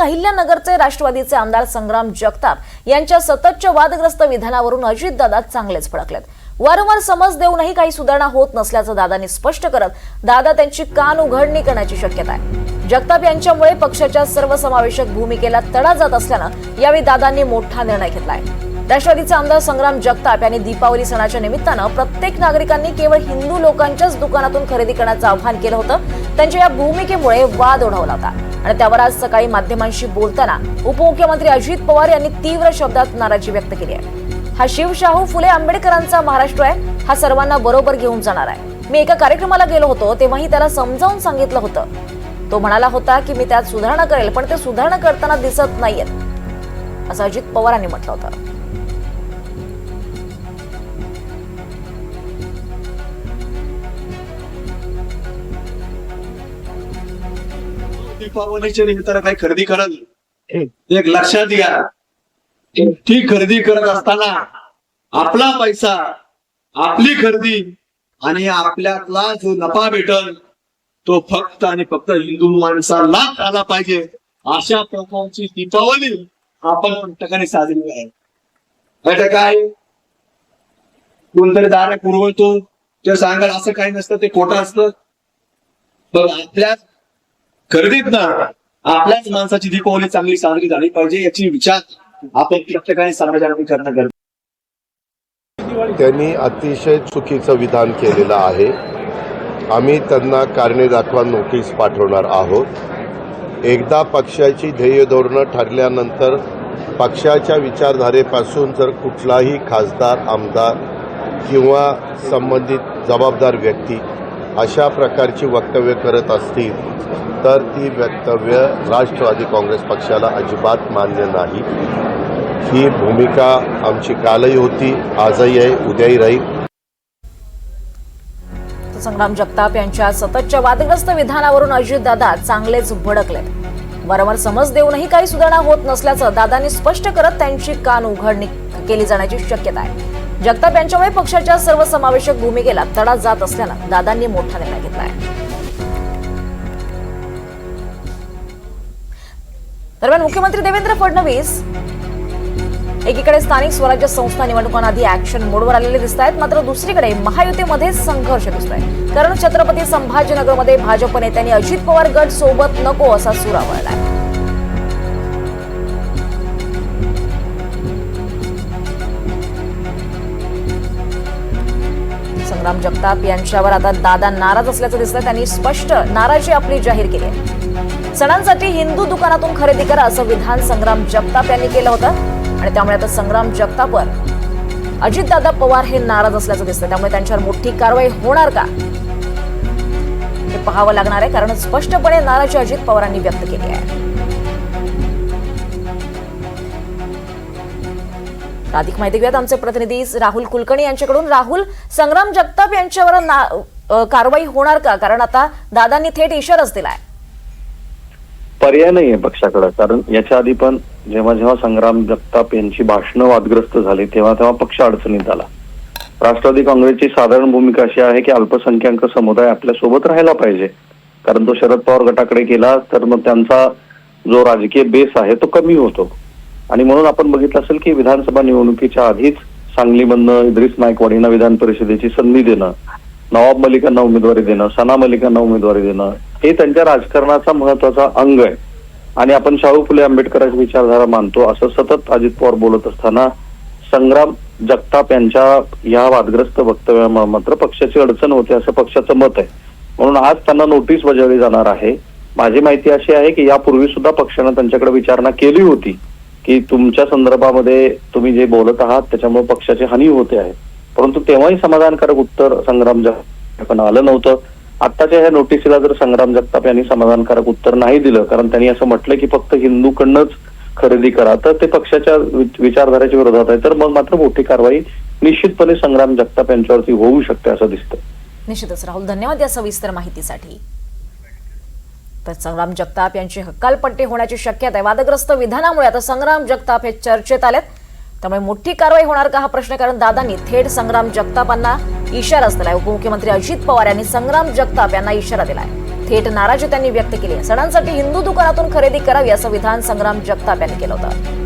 अहिल्यानगरचे राष्ट्रवादीचे आमदार संग्राम जगताप यांच्या सततच्या वादग्रस्त विधानावरून अजितदादा चांगलेच फडकलेत. वारंवार समज देऊनही काही सुधारणा होत नसल्याचं दादांनी स्पष्ट करत दादा त्यांची कान उघडणी करण्याची शक्यता आहे. जगताप यांच्यामुळे पक्षाच्या सर्वसमावेशक भूमिकेला तडा जात असल्यानं यावेळी दादांनी मोठा निर्णय घेतलाय. राष्ट्रवादीचे आमदार संग्राम जगताप यांनी दीपावली सणाच्या निमित्तानं प्रत्येक नागरिकांनी केवळ हिंदू लोकांच्याच दुकानातून खरेदी करण्याचं आवाहन केलं होतं. त्यांच्या या भूमिकेमुळे वाद ओढवला होता. आणि त्यावर आज सकाळी माध्यमांशी बोलताना उपमुख्यमंत्री अजित पवार यांनी तीव्र शब्दात नाराजी व्यक्त केली आहे. हा शिवशाहू फुले आंबेडकरांचा महाराष्ट्र आहे. हा सर्वांना बरोबर घेऊन जाणार आहे. मी एका कार्यक्रमाला गेलो होतो तेव्हाही त्याला समजावून सांगितलं होतं. तो म्हणाला होता की मी त्यात सुधारणा करेल पण ते सुधारणा करताना दिसत नाहीयेत असं अजित पवारांनी म्हटलं होतं. दीपावलीच्या निमित्तानं काही खरेदी करत एक लक्षात घ्या. ती खरेदी करत असताना आपला पैसा आपली खरेदी आणि आपल्यातला जो नफा भेटल तो फक्त आणि फक्त हिंदू माणसालाच आला पाहिजे. अशा प्रकारची दीपावली आपण ठिकाणी साजरी आहे म्हणजे काय? कोणतरी दारा पुरवतो ते सांगाल असं काही नसतं ते खोटं असतं. पण आपल्या खरेदीत ना आपल्याच माणसाची दीपावली चांगली साजरी झाली पाहिजे याची विचार आपण प्रत्येकाने सार्वजनिक करणं गरजेचं त्यांनी अतिशय चुकीचं विधान केलेलं आहे. आम्ही त्यांना कारणे दाखवा नोटीस पाठवणार आहोत. एकदा पक्षाची ध्येय धोरणं ठरल्यानंतर पक्षाच्या विचारधारेपासून जर कुठलाही खासदार आमदार किंवा संबंधित जबाबदार व्यक्ती अशा प्रकारची वक्तव्य करत असतील तर ती वक्तव्य राष्ट्रवादी काँग्रेस पक्षाला अजिबात मान्य नाही. ही भूमिका आमची कालही होती आजही आहे उद्याही राहील. तर संग्राम जगताप यांच्या सततच्या वादग्रस्त विधानावरून अजितदादा चांगलेच भडकले वारंवार समज देऊनही काही सुधारणा होत नसल्याचं दादांनी स्पष्ट करत त्यांची कान उघडणी केली जाण्याची शक्यता आहे. जगताप यांच्यामुळे पक्षाच्या सर्वसमावेशक भूमिकेला तडा जात असल्यानं दादांनी मोठा निर्णय घेतला आहे. दरम्यान मुख्यमंत्री देवेंद्र फडणवीस एकीकडे स्थानिक स्वराज्य संस्था निवडणुकांआधी ऍक्शन मोडवर आलेले दिसत आहेत मात्र दुसरीकडे महायुतीमध्ये संघर्ष दिसतोय. कारण छत्रपती संभाजीनगरमध्ये भाजप नेत्यांनी अजित पवार गट सोबत नको असा सूर आवळलाय संग्राम जगताप यांच्यावर आता दादा नाराज असल्याचं दिसतंय. त्यांनी स्पष्ट नाराजी आपली जाहीर केली आहे. सणांसाठी हिंदू दुकानातून खरेदी करा असं विधान संग्राम जगताप यांनी केलं होतं. आणि त्यामुळे आता संग्राम जगतापवर अजितदादा पवार हे नाराज असल्याचं दिसतं त्यामुळे त्यांच्यावर मोठी कारवाई होणार का? हे पाहावं लागणार आहे कारण स्पष्टपणे नाराजी अजित पवारांनी व्यक्त केली आहे. अधिक माहिती घेऊयात. आमचे प्रतिनिधी राहुल कुलकर्णी यांच्याकडून. राहुल संग्राम जगताप यांच्यावर कारवाई होणार का? कारण आता दादांनी थेट इशाराच दिलाय. पर्याय नाही आहे पक्षाकडे. कारण याच्या आधी पण जेव्हा जेव्हा संग्राम जगताप यांची भाषणं वादग्रस्त झाली तेव्हा तेव्हा पक्ष अडचणीत आला. राष्ट्रवादी काँग्रेसची साधारण भूमिका अशी आहे की अल्पसंख्याक समुदाय आपल्यासोबत राहायला पाहिजे. कारण तो शरद पवार गटाकडे गेला तर मग त्यांचा जो राजकीय बेस आहे तो कमी होतो. आणि म्हणून आपण बघितलं असेल की विधानसभा निवडणुकीच्या आधीच सांगलीमधनं इद्रिस नायकवाडींना विधान परिषदेची संधी देणं नवाब मलिकांना उमेदवारी देणं सना मलिकांना उमेदवारी देणं हे त्यांच्या राजकारणाचा महत्त्वाचा अंग आहे. आणि आपण शाहू फुले आंबेडकरांची विचारधारा मानतो असं सतत अजित पवार बोलत असताना संग्राम जगताप यांच्या या वादग्रस्त वक्तव्यामुळे मात्र पक्षाची अडचण होते असं पक्षाचं मत आहे. म्हणून आज त्यांना नोटीस बजावली जाणार आहे. माझी माहिती अशी आहे की यापूर्वी सुद्धा पक्षानं त्यांच्याकडे विचारणा केली होती. की तुमच्या संदर्भामध्ये तुम्ही जे बोलत आहात त्याच्यामुळे पक्षाची हानी होते आहे. परंतु तेव्हाही समाधानकारक उत्तर संग्राम जगताप आलं नव्हतं. आत्ताच्या ह्या नोटिसीला जर संग्राम जगताप यांनी समाधानकारक उत्तर नाही दिलं कारण त्यांनी असं म्हटलं की फक्त हिंदूकडनंच खरेदी करा तर ते पक्षाच्या वि- विचारधारेच्या विरोधात आहे. तर मग मात्र मोठी कारवाई निश्चितपणे संग्राम जगताप यांच्यावरती होऊ शकते असं दिसतं. निश्चितच राहुल धन्यवाद या सविस्तर माहितीसाठी. तर संग्राम जगताप यांची हक्कालपट्टी होण्याची शक्यता आहे. वादग्रस्त विधानामुळे आता संग्राम जगताप हे चर्चेत आलेत. त्यामुळे मोठी कारवाई होणार का हा प्रश्न कारण दादांनी थेट संग्राम जगतापांना इशाराच दिलाय उपमुख्यमंत्री अजित पवार यांनी संग्राम जगताप यांना इशारा दिलाय. थेट नाराजी त्यांनी व्यक्त केली आहे. सणांसाठी हिंदू दुकानातून खरेदी करावी असं विधान संग्राम जगताप यांनी केलं होतं.